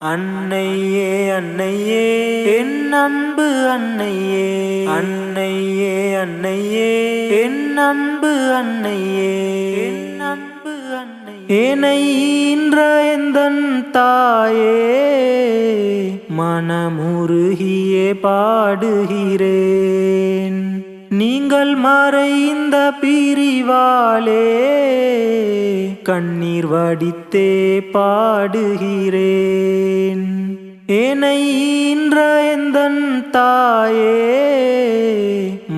அன்னையே அன்னையே. என் அன்பு அன்னையே. அன்னையே அன்னையே. என் அன்பு அன்னையே. என் அன்பு அன்னை ஏனை எந்தன் தாயே. மனமுருகியே பாடுகிறேன். நீங்கள் மறைந்த பிரிவாலே கண்ணீர் வடித்தே பாடுகிறேன். ஏனை இன்ற எந்தன் தாயே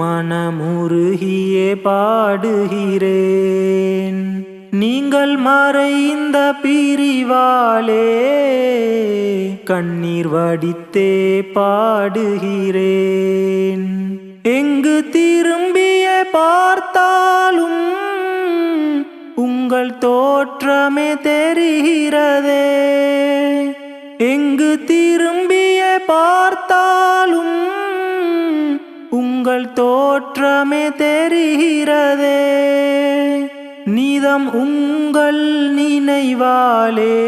மனமுருகியே பாடுகிறேன். நீங்கள் மறைந்த பிரிவாலே கண்ணீர் வடித்தே பாடுகிறேன். எங்கு திரும்பிய பார்த்தாலும் உங்கள் தோற்றமே தெரிகிறதே. எங்கு திரும்பிய பார்த்தாலும் உங்கள் தோற்றமே தெரிகிறதே. நீதம் உங்கள் நினைவாலே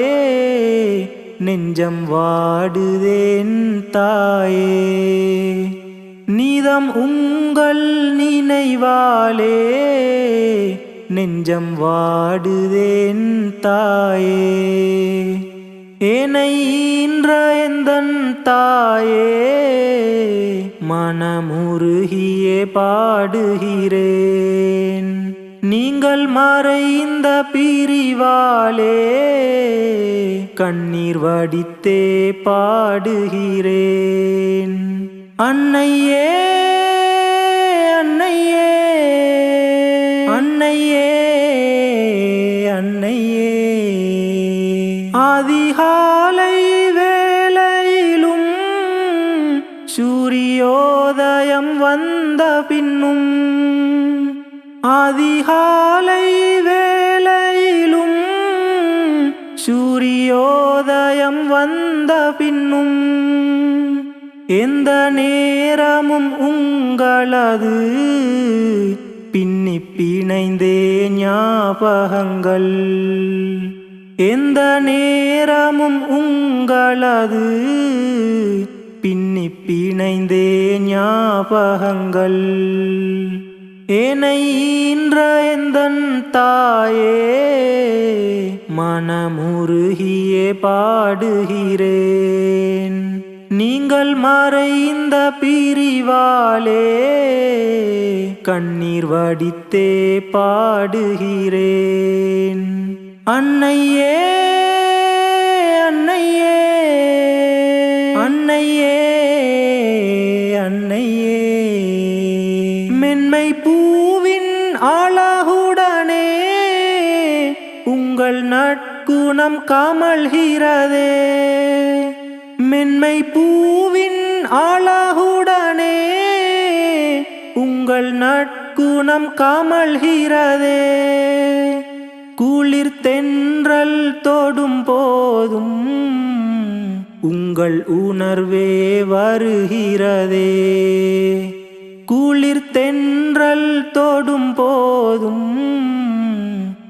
நெஞ்சம் வாடுதேன் தாயே. நீதம் உங்கள் நினைவாலே நெஞ்சம் வாடுதேன் தாயே. ஏனை ஈன்ற எந்தன் தாயே மனமுருகியே பாடுகிறேன். நீங்கள் மறைந்த பிரிவாலே கண்ணீர் வடித்தே பாடுகிறேன். அன்னையே அன்னையே அன்னையே அன்னையே. அதிகாலை வேளையிலும் சூரியோதயம் வந்த பின்னும் அதிகாலை வேளையிலும் சூரியோதயம் வந்த பின்னும் எந்த நேரமும் உங்களது பின்னி பிணைந்தே ஞாபகங்கள். எந்த நேரமும் உங்களது பின்னி பிணைந்தே ஞாபகங்கள். ஏனையின்ற ஈன்ற எந்தன் தாயே மனமுருகியே பாடுகிறேன் நீங்கள் மறைந்த பிரிவாலே கண்ணீர் வடித்தே பாடுகிறேன். அன்னையே அன்னையே அன்னையே அன்னையே. மென்மை பூவின் அழகுடனே உங்கள் நட்குணம் கமழ்கிறதே. மென்மை பூவின் ஆளாகுடனே உங்கள் நற்குணம் கமழ்கிறதே. குளிர் தென்றல் தொடும் போதும் உங்கள் உணர்வே வருகிறதே. குளிர் தென்றல் தொடும் போதும்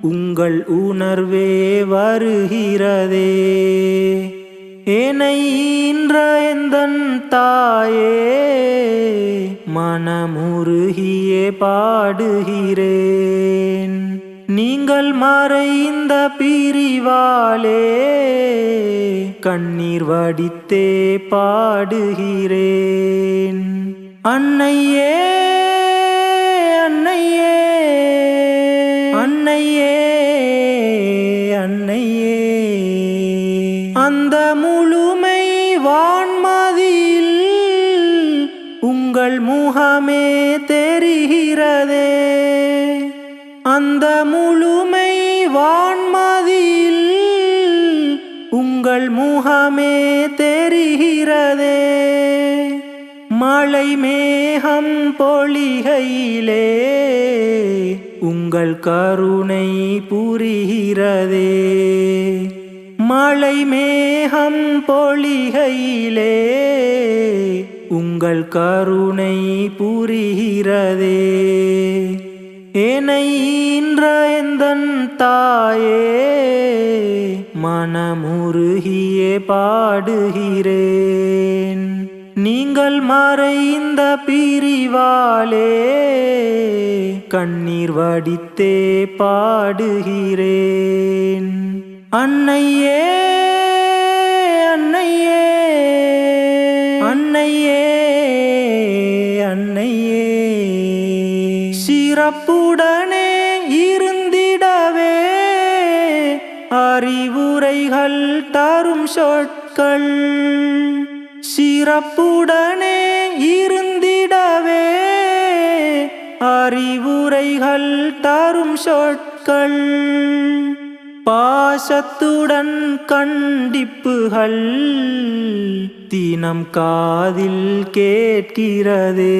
உங்கள் உணர்வே வருகிறதே. ஏனையின்ற எந்தன் தாயே மனமுருகியே பாடுகிறேன். நீங்கள் மறைந்த பிரிவாலே கண்ணீர் வடித்தே பாடுகிறேன். அன்னையே அந்த முழுமை வான்மதியில் உங்கள் முகமே தெரிகிறதே. மழை மேகம் பொழிகையிலே உங்கள் கருணை புரிகிறதே. மழை மேகம் பொழிகையிலே உங்கள் கருணை புரிகிறதே. ஏனையின்ற எந்தன் தாயே மனமுருகியே பாடுகிறேன். நீங்கள் மறைந்த பிரிவாலே கண்ணீர் வடித்தே பாடுகிறேன். அன்னையே சொற்கள் சிறப்புடனே இருந்திடவே. அறிவுரைகள் தரும் சொற்கள் பாசத்துடன் கண்டிப்புகள் தினம் காதில் கேட்கிறதே.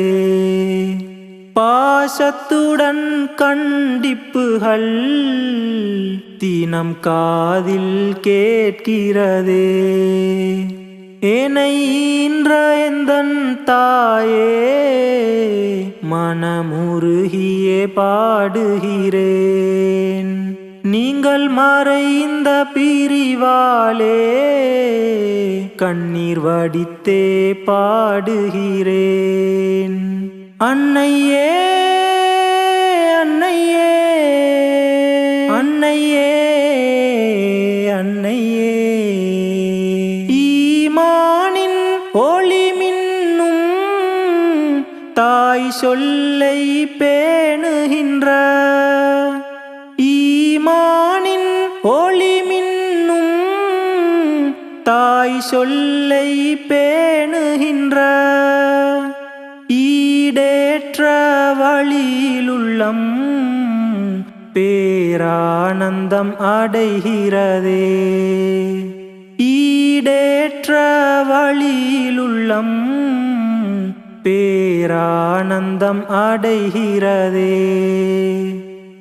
பாசத்துடன் கண்டிப்புகள் தினம் காதில் கேட்கிறதே. ஏனை ஈன்ற எந்தன் தாயே மனமுருகியே பாடுகிறேன். நீங்கள் மறைந்த பிரிவாலே கண்ணீர் வடித்தே பாடுகிறேன். அன்னையே அன்னையே அன்னையே. உள்ளம் பேரானந்தம் அடைகிறதே. ஈடேற்ற வழியிலுள்ளம் பேரானந்தம் அடைகிறதே.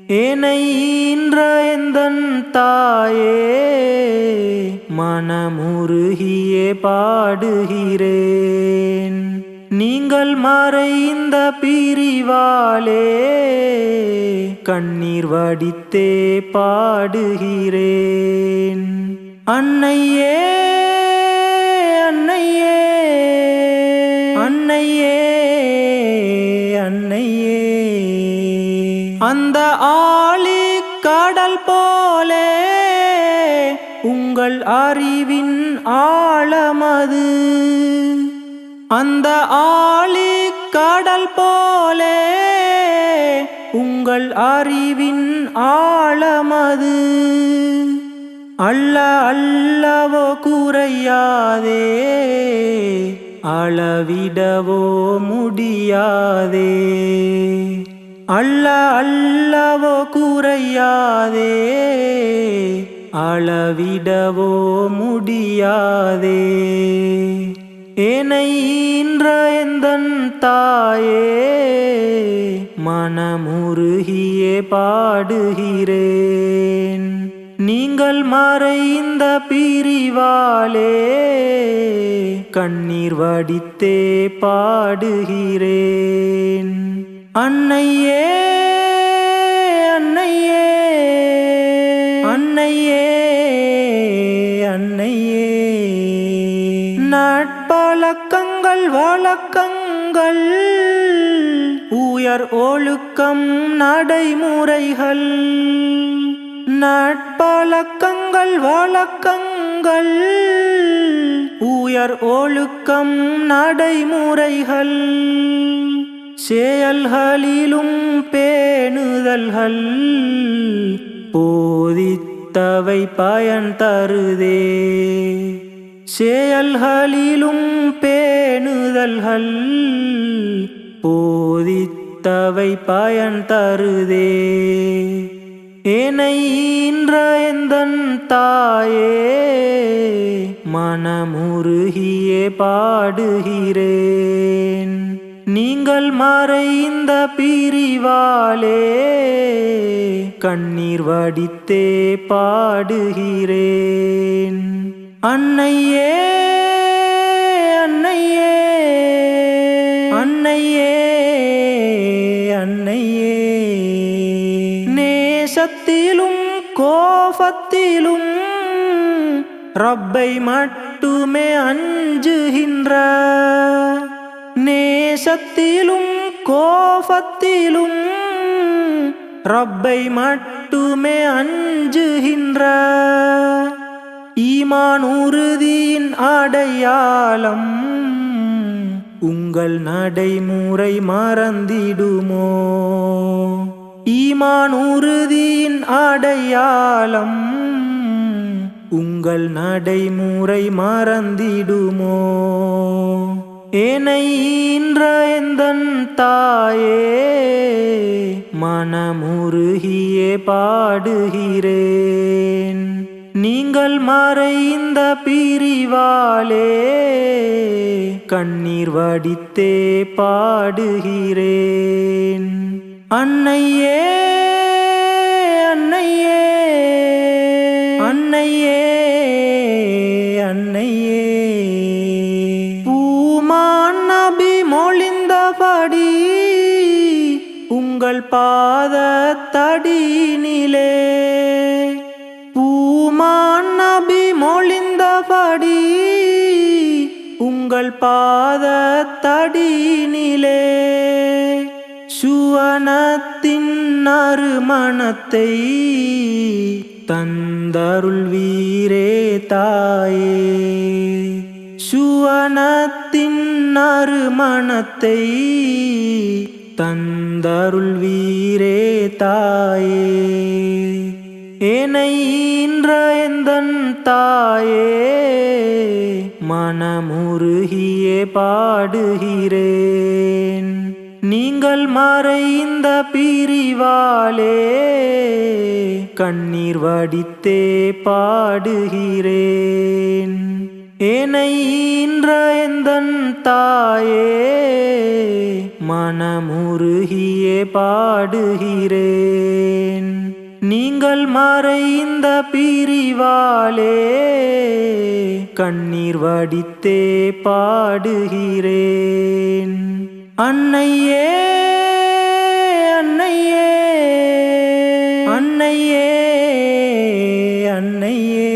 ஏனையின்ற எந்தன் தாயே மனமுருகியே பாடுகிறேன். நீங்கள் மறைந்த பிரிவாலே கண்ணீர் வடித்தே பாடுகிறேன். அன்னையே அன்னையே அன்னையே அன்னையே. அந்த ஆளி கடல் போலே உங்கள் அறிவின் ஆழமது அந்த ஆளி கடல் போலே உங்கள் அறிவின் ஆழமது. அல்ல அல்லவோ குறையாதே அளவிடவோ முடியாதே. அல்ல அல்லவோ குறையாதே அளவிடவோ முடியாதே. ஏனை ஈன்ற எந்தன் தாயே மனமுருகியே பாடுகிறேன். நீங்கள் மறைந்த பிரிவாலே கண்ணீர் வடித்தே பாடுகிறேன். அன்னையே அன்னையே வழக்கங்கள் வழக்கங்கள் உயர் ஒழுக்கம் நடைமுறைகள். நட்பழக்கங்கள் வழக்கங்கள். உயர் ஒழுக்கம் நடைமுறைகள். செயல்களிலும் பேணுதல்கள். போதித்தவை பயன் தருதே. செயல்களிலும் பேணுதல்கள் போதித்தவை பயன் தருதே. ஏனையின்ற எந்தன் தாயே மனமுருகியே பாடுகிறேன். நீங்கள் மறைந்த பிரிவாலே கண்ணீர் வடித்தே பாடுகிறேன். அன்னையே அன்னையே அன்னையே அன்னையே. நேசத்திலும் கோபத்திலும் ரப்பை மட்டுமே அஞ்சுகின்ற. நேசத்திலும் கோபத்திலும் ரப்பை மட்டுமே அஞ்சுகின்ற. ஈமான் உறுதியின் அடையாளம் உங்கள் நடைமுறை மறந்திடுமோ? ஈமான் உறுதியின் அடையாளம் உங்கள் நடைமுறை மறந்திடுமோ? ஏனை ஈன்ற எந்தன் தாயே மனமுருகியே பாடுகிறேன். நீங்கள் மறைந்த பிரிவாலே கண்ணீர் வடித்தே பாடுகிறேன். அன்னையே அன்னையே அன்னையே அன்னையே. பூமான் நபி மொழிந்தபடி உங்கள் பாதத்தடி உங்கள் பாதத்தடியினிலே சுவனத்தின் நறுமணத்தை தந்தருள் வீரே தாயே. சுவனத்தின் நறுமணத்தை தந்தருள் வீரே தாயே. ஏனை மனமுருகியே பாடுகிறேன். நீங்கள் மறைந்த பிரிவாலே கண்ணீர் வடித்தே பாடுகிறேன். ஏனை ஈன்ற எந்தன் தாயே மனமுருகியே பாடுகிறேன். நீங்கள் மறைந்த பிரிவாலே கண்ணீர் வடித்தே பாடுகிறேன். அன்னையே அன்னையே அன்னையே அன்னையே.